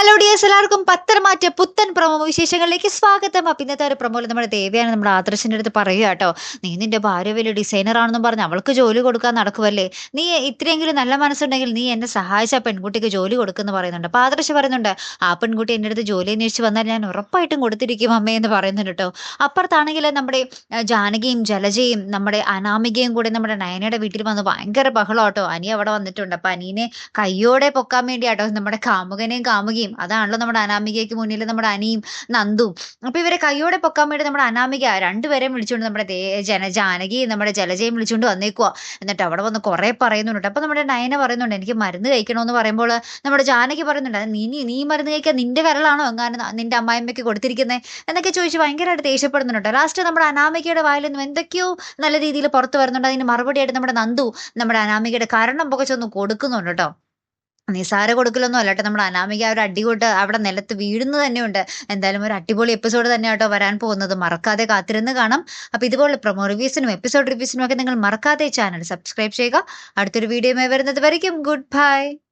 Hello dears എല്ലാവർക്കും പത്രമാറ്റ പുത്തൻ promo വിശേഷങ്ങളിലേക്ക് സ്വാഗതം. അപ്പം ഇന്നത്തെ ഒരു പ്രൊമോയിൽ നമ്മുടെ ദേവിയാണ് നമ്മുടെ ആദർശിന്റെ അടുത്ത് പറയുക കേട്ടോ. നീ നിന്റെ ഭാര്യ വലിയ ഡിസൈനർ ആണെന്നും പറഞ്ഞ് അവൾക്ക് ജോലി കൊടുക്കാൻ നടക്കുമല്ലേ നീ ഇത്രയെങ്കിലും നല്ല മനസ്സുണ്ടെങ്കിൽ നീ എന്നെ സഹായിച്ച ആ പെൺകുട്ടിക്ക് ജോലി കൊടുക്കുമെന്ന് പറയുന്നുണ്ട്. അപ്പോൾ ആദർശ് പറയുന്നുണ്ട് ആ പെൺകുട്ടി എന്റെ അടുത്ത് ജോലി അന്വേഷിച്ച് വന്നാൽ ഞാൻ ഉറപ്പായിട്ടും കൊടുത്തിരിക്കും അമ്മേ എന്ന് പറയുന്നുണ്ട് കേട്ടോ. അപ്പുറത്താണെങ്കിൽ നമ്മുടെ ജാനകിയും ജലജയും നമ്മുടെ അനാമികയും കൂടെ നമ്മുടെ നയനയുടെ വീട്ടിൽ വന്ന് ഭയങ്കര ബഹളം കേട്ടോ. അനി അവിടെ വന്നിട്ടുണ്ട്. അപ്പം അനീനെ കയ്യോടെ പൊക്കാൻ വേണ്ടിയാട്ടോ നമ്മുടെ കാമുകനെയും കാമുകയും അതാണല്ലോ നമ്മുടെ അനാമികയ്ക്ക് മുന്നിൽ നമ്മുടെ അനിയും നന്ദും അപ്പൊ ഇവരെ കൈയോടെ പൊക്കാൻ വേണ്ടി നമ്മുടെ അനാമിക രണ്ടുപേരെയും വിളിച്ചുകൊണ്ട് നമ്മുടെ ജന ജാനകിയും നമ്മുടെ ജലജയും വിളിച്ചുകൊണ്ട് വന്നേക്കുക എന്നിട്ട് അവിടെ വന്ന് കുറെ പറയുന്നുണ്ട്. അപ്പൊ നമ്മുടെ നയന പറയുന്നുണ്ട് എനിക്ക് മരുന്ന് കഴിക്കണമെന്ന് പറയുമ്പോൾ നമ്മുടെ ജാനകി പറയുന്നുണ്ട് നീ- നീ മരുന്ന് കഴിക്കാൻ നിന്റെ വിരലാണോ എങ്ങാനും നിന്റെ അമ്മായിമ്മയ്ക്ക് കൊടുത്തിരിക്കുന്നത് എന്നൊക്കെ ചോദിച്ച് ഭയങ്കരമായിട്ട് ദേഷ്യപ്പെടുന്നുണ്ട് ലാസ്റ്റ് നമ്മുടെ അനാമികയുടെ വായിൽ നിന്നും എന്തൊക്കെയോ നല്ല രീതിയിൽ പുറത്ത് വരുന്നുണ്ട്. അതിന് മറുപടിയായിട്ട് നമ്മുടെ നന്ദു നമ്മുടെ അനാമികയുടെ കരണം പൊക്കച്ചൊന്ന് കൊടുക്കുന്നുണ്ട് കേട്ടോ. നിസാര കൊടുക്കലൊന്നും അല്ല കേട്ടോ. നമ്മുടെ അനാമിക ഒരു അടി കൊണ്ട് അവിടെ നിലത്ത് വീഴുന്നത് തന്നെയുണ്ട്. എന്തായാലും ഒരു അടിപൊളി എപ്പിസോഡ് തന്നെ കേട്ടോ വരാൻ പോകുന്നത്. മറക്കാതെ കാത്തിരുന്ന് കാണാം. അപ്പോൾ ഇതുപോലെ പ്രൊമോ റിവ്യൂസിനും എപ്പിസോഡ് റിവ്യൂസിനും ഒക്കെ നിങ്ങൾ മറക്കാതെ ചാനൽ സബ്സ്ക്രൈബ് ചെയ്യുക. അടുത്തൊരു വീഡിയോ വരുന്നത് വരയ്ക്കും. Good bye